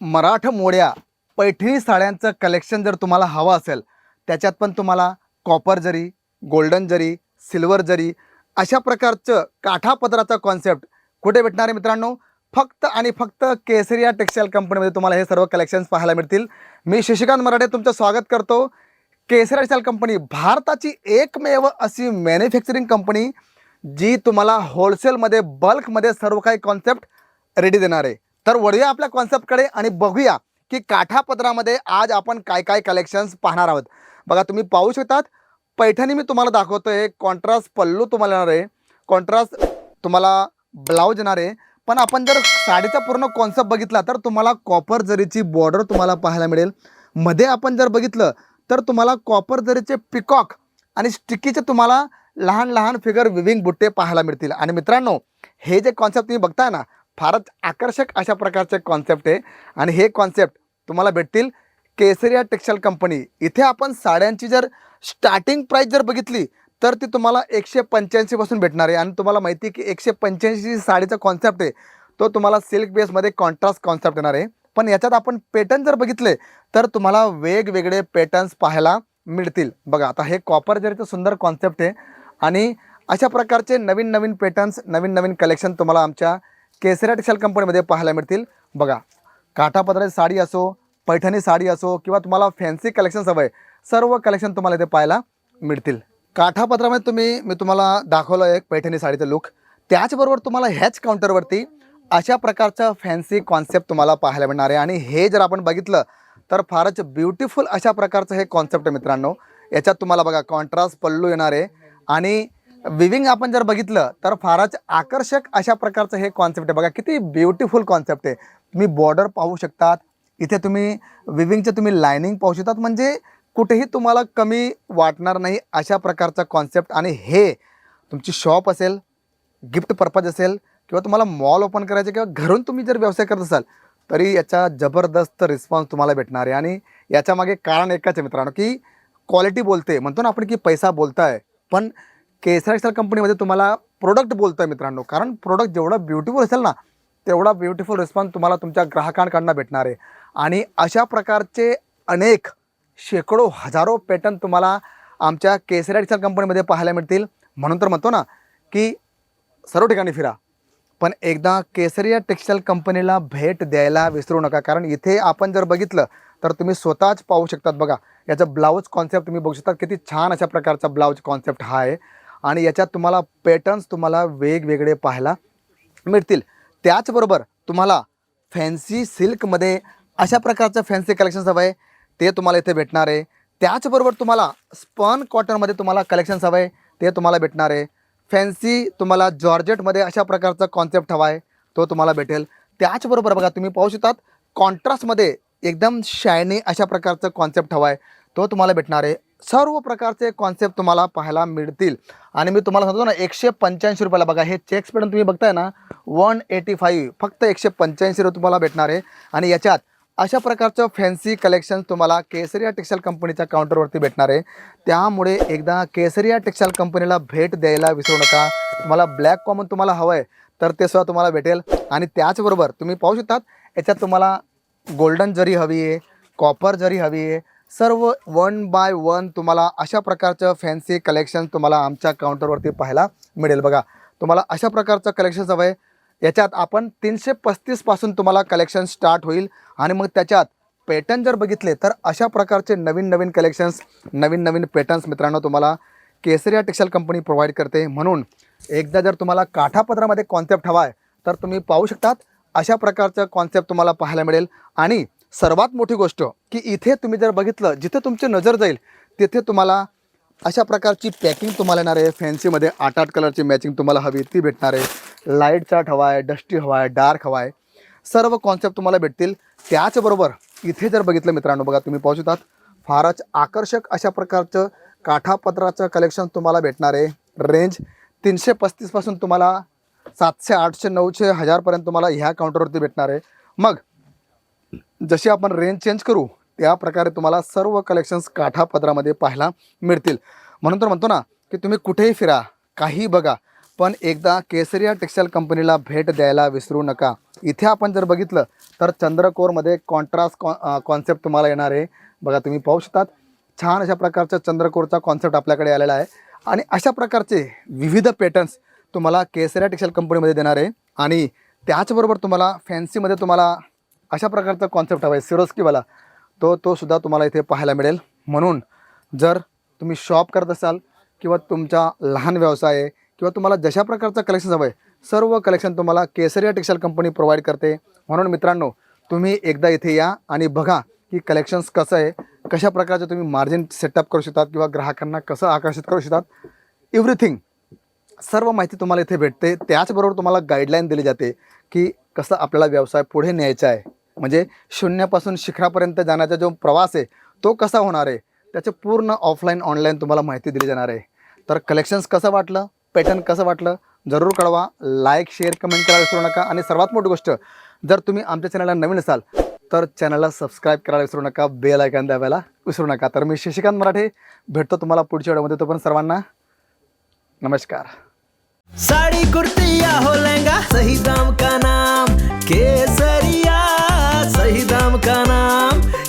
मराठ मोड्या पैठणी साड्यांचं कलेक्शन जर तुम्हाला हवं असेल त्याच्यात पण तुम्हाला कॉपर जरी गोल्डन जरी सिल्वर जरी अशा प्रकारचं काठापदराचा कॉन्सेप्ट कुठे भेटणार आहे मित्रांनो? फक्त आणि फक्त केसरिया टेक्सटाईल कंपनीमध्ये तुम्हाला हे सर्व कलेक्शन्स पाहायला मिळतील. मी शशिकांत मराठे तुमचं स्वागत करतो. केसरिया टेक्सटाईल कंपनी भारताची एकमेव अशी मॅन्युफॅक्चरिंग कंपनी जी तुम्हाला होलसेलमध्ये बल्कमध्ये सर्व काही कॉन्सेप्ट रेडी देणार आहे. तर वळूया आपल्या कॉन्सेप्टकडे आणि बघूया की काठापत्रामध्ये आज आपण काय काय कलेक्शन्स पाहणार आहोत. बघा तुम्ही पाहू शकतात पैठणी मी तुम्हाला दाखवतोय कॉन्ट्रास्ट पल्लू तुम्हाला येणार आहे कॉन्ट्रास्ट तुम्हाला ब्लाऊज येणार आहे. पण आपण जर साडीचा पूर्ण कॉन्सेप्ट बघितला तर तुम्हाला कॉपर जरीची बॉर्डर तुम्हाला पाहायला मिळेल. मध्ये आपण जर बघितलं तर तुम्हाला कॉपर जरीचे पिकॉक आणि स्टिकीचे तुम्हाला लहान लहान फिगर विविंग बुट्टे पाहायला मिळतील. आणि मित्रांनो हे जे कॉन्सेप्ट तुम्ही बघताय ना फारच आकर्षक अशा प्रकारचे कॉन्सेप्ट आहे. आणि हे कॉन्सेप्ट तुम्हाला भेटतील केसरिया टेक्सटाईल कंपनी इथे आपण साड्यांची जर स्टार्टिंग प्राईस जर बघितली तर ती तुम्हाला एकशे पंच्याऐंशीपासून भेटणार आहे. आणि तुम्हाला माहिती आहे की एकशे पंच्याऐंशी साडीचा कॉन्सेप्ट आहे तो तुम्हाला सिल्क बेसमध्ये कॉन्ट्रास्ट कॉन्सेप्ट येणार आहे. पण याच्यात आपण पॅटर्न जर बघितले तर तुम्हाला वेगवेगळे पॅटर्न्स पाहायला मिळतील. बघा आता हे कॉपर जरीचं सुंदर कॉन्सेप्ट आहे आणि अशा प्रकारचे नवीन नवीन पॅटर्न्स नवीन नवीन कलेक्शन तुम्हाला आमच्या केसऱ्या टेक्सटाईल कंपनीमध्ये पाहायला मिळतील. बघा काठापत्राची साडी असो पैठणी साडी असो किंवा तुम्हाला फॅन्सी कलेक्शन्स हवं आहे सर्व कलेक्शन तुम्हाला इथे पाहायला मिळतील. काठापत्रामध्ये तुम्ही मी तुम्हाला दाखवलं एक पैठणी साडीचं लुक त्याचबरोबर तुम्हाला ह्याच काउंटरवरती अशा प्रकारचं फॅन्सी कॉन्सेप्ट तुम्हाला पाहायला मिळणार आहे. आणि हे जर आपण बघितलं तर फारच ब्युटिफुल अशा प्रकारचं हे कॉन्सेप्ट आहे मित्रांनो. याच्यात तुम्हाला बघा कॉन्ट्रास्ट पल्लू येणार आहे. आणि विविंग आपण जर बघितलं तर फारच आकर्षक अशा प्रकारचं हे कॉन्सेप्ट आहे. बघा किती ब्युटिफुल कॉन्सेप्ट आहे. तुम्ही बॉर्डर पाहू शकतात. इथे तुम्ही विविंगचे तुम्ही लायनिंग पाहू शकतात. म्हणजे कुठेही तुम्हाला कमी वाटणार नाही अशा प्रकारचा कॉन्सेप्ट आणि हे तुमची शॉप असेल गिफ्ट पर्पज असेल किंवा तुम्हाला मॉल ओपन करायचे किंवा घरून तुम्ही जर व्यवसाय करत असाल तरी याचा जबरदस्त रिस्पॉन्स तुम्हाला भेटणार आहे. आणि याच्यामागे कारण एकच आहे मित्रांनो की क्वालिटी बोलते. म्हणतो ना आपण की पैसा बोलताय पण केसर एक्सेल कंपनीमध्ये तुम्हाला प्रोडक्ट बोलतो आहे मित्रांनो. कारण प्रोडक्ट जेवढं ब्युटिफुल असेल ना तेवढा ब्युटिफुल रिस्पॉन्स तुम्हाला तुमच्या ग्राहकांकडनं भेटणार आहे. आणि अशा प्रकारचे अनेक शेकडो हजारो पॅटर्न तुम्हाला आमच्या केसरी एक्सेल कंपनीमध्ये पाहायला मिळतील. म्हणून तर म्हणतो ना की सर्व ठिकाणी फिरा. पण एकदा केसरिया टेक्सटाईल कंपनीला भेट द्यायला विसरू नका. कारण इथे आपण जर बघितलं तर तुम्ही स्वतःच पाहू शकतात बघा. याचा ब्लाऊज कॉन्सेप्ट तुम्ही बघू शकता. किती छान अशा प्रकारचा ब्लाऊज कॉन्सेप्ट हा आहे. आणि याच्यात तुम्हाला पॅटर्न्स तुम्हाला वेगवेगळे पाहायला मिळतील. त्याचबरोबर तुम्हाला फॅन्सी सिल्कमध्ये अशा प्रकारचं फॅन्सी कलेक्शन्स हवं आहे ते तुम्हाला इथे भेटणार आहे. त्याचबरोबर तुम्हाला स्पन कॉटनमध्ये तुम्हाला कलेक्शन्स हवं आहे ते तुम्हाला भेटणार आहे. फॅन्सी तुम्हाला जॉर्जेटमध्ये अशा प्रकारचा कॉन्सेप्ट हवा आहे तो तुम्हाला भेटेल. त्याचबरोबर बघा तुम्ही पाहू शकतात कॉन्ट्रास्टमध्ये एकदम शायनी अशा प्रकारचं कॉन्सेप्ट हवा आहे तो तुम्हाला भेटणार आहे. सर्व प्रकारचे कॉन्सेप्ट तुम्हाला पाहायला मिळतील. आणि मी तुम्हाला सांगतो ना एकशे पंच्याऐंशी रुपयाला बघा हे चेक्स पॅटर्न तुम्ही बघताय ना वन एटी फाईव्ह फक्त एकशे पंच्याऐंशी रुपये तुम्हाला भेटणार आहे. आणि याच्यात अशा प्रकारचं फॅन्सी कलेक्शन तुम्हाला केसरिया टेक्सटाईल कंपनीच्या काउंटरवरती भेटणार आहे. त्यामुळे एकदा केसरिया टेक्सटाईल कंपनीला भेट द्यायला विसरू नका. तुम्हाला ब्लॅक कॉमन तुम्हाला हवं आहे तर ते सुद्धा तुम्हाला भेटेल. आणि त्याचबरोबर तुम्ही पाहू शकतात याच्यात तुम्हाला गोल्डन जरी हवी आहे कॉपर जरी हवी आहे सर्व वन बाय वन तुम्हाला अशा प्रकारचं फॅन्सी कलेक्शन तुम्हाला आमच्या काउंटरवरती पाहायला मिळेल. बघा तुम्हाला अशा प्रकारचं कलेक्शन्स हवं आहे याच्यात आपण तीनशे पस्तीसपासून तुम्हाला कलेक्शन स्टार्ट होईल. आणि मग त्याच्यात पॅटर्न जर बघितले तर अशा प्रकारचे नवीन नवीन कलेक्शन्स नवीन नवीन पॅटर्न्स मित्रांनो तुम्हाला केसरिया टेक्सटाईल कंपनी प्रोव्हाइड करते. म्हणून एकदा जर तुम्हाला काठापत्रामध्ये कॉन्सेप्ट हवा आहे तर तुम्ही पाहू शकतात अशा प्रकारचं कॉन्सेप्ट तुम्हाला पाहायला मिळेल. आणि सर्वात मोठी गोष्ट की इथे तुम्ही जर बघितलं जिथे तुमची नजर जाईल तिथे तुम्हाला अशा प्रकारची पॅकिंग तुम्हाला येणार आहे. फॅन्सीमध्ये आठ आठ कलरची मॅचिंग तुम्हाला हवी ती भेटणार आहे. लाइट चार्ट हवा आहे डस्टी हवा आहे डार्क हवा आहे. सर्व कॉन्सेप्ट तुम्हाला भेटतील. त्याचबरोबर इथे जर बघितलं मित्रांनो बघा तुम्ही पाहू शकतात फारच आकर्षक अशा प्रकारचं काठापत्राचं कलेक्शन तुम्हाला भेटणार आहे. रेंज तीनशे पस्तीसपासून तुम्हाला सातशे आठशे नऊशे हजारपर्यंत तुम्हाला ह्या काउंटरवरती भेटणार आहे. मग जशी आपण रेंज चेंज करू त्या प्रकारे तुम्हाला सर्व कलेक्शन्स काठापदरामध्ये पाहायला मिळतील. म्हणून तर म्हणतो ना की तुम्ही कुठेही फिरा काही बघा पण एकदा केसरिया टेक्सटाईल कंपनीला भेट द्यायला विसरू नका. इथे आपण जर बघितलं तर चंद्रकोरमध्ये कॉन्ट्रास्ट कॉ कॉन्सेप्ट तुम्हाला येणार आहे. बघा तुम्ही पाहू शकतात छान अशा प्रकारचा चंद्रकोरचा कॉन्सेप्ट आपल्याकडे आलेला आहे. आणि अशा प्रकारचे विविध पॅटर्न्स तुम्हाला केसरिया टेक्सटाईल कंपनीमध्ये देणार आहे. आणि त्याचबरोबर तुम्हाला फॅन्सीमध्ये तुम्हाला अशा प्रकारचा कॉन्सेप्ट हवा आहे. सिरोस्कीवाला तो तो सुद्धा तुम्हाला इथे पाहायला मिळेल. म्हणून जर तुम्ही शॉप करत असाल किंवा तुमचा लहान व्यवसाय आहे किंवा तुम्हाला जशा प्रकारचं कलेक्शन हवं आहे सर्व कलेक्शन तुम्हाला केसरिया टेक्सटाईल कंपनी प्रोव्हाइड करते. म्हणून मित्रांनो तुम्ही एकदा इथे या आणि बघा की कलेक्शन्स कसं आहे कशा प्रकारचं तुम्ही मार्जिन सेटअप करू शकतात किंवा ग्राहकांना कसं आकर्षित करू शकतात. एव्हरीथिंग सर्व माहिती तुम्हाला इथे भेटते. त्याचबरोबर तुम्हाला गाईडलाईन दिली जाते की कसं आपल्याला व्यवसाय पुढे न्यायचा आहे. म्हणजे शून्यापासून शिखरापर्यंत जाण्याचा जो प्रवास आहे तो कसा होणार आहे? त्याचे पूर्ण ऑफलाईन ऑनलाईन तुम्हाला माहिती दिली जाणार आहे. तर कलेक्शन्स कसं वाटलं? पॅटर्न कसं वाटलं? जरूर कळवा. लाईक शेअर कमेंट करायला विसरू नका. आणि सर्वात मोठी गोष्ट जर तुम्ही आमच्या चॅनलला नवीन असाल तर चॅनलला सबस्क्राईब करायला विसरू नका. बेल आयकॉन दाबायला विसरू नका. तर मी शशिकांत मराठे. भेटतो तुम्हाला पुढच्या व्हिडिओमध्ये पण सर्वांना नमस्कार. साड़ी कुर्ती या हो लहंगा सही दाम का नाम? केसरी ही दाम का नाम.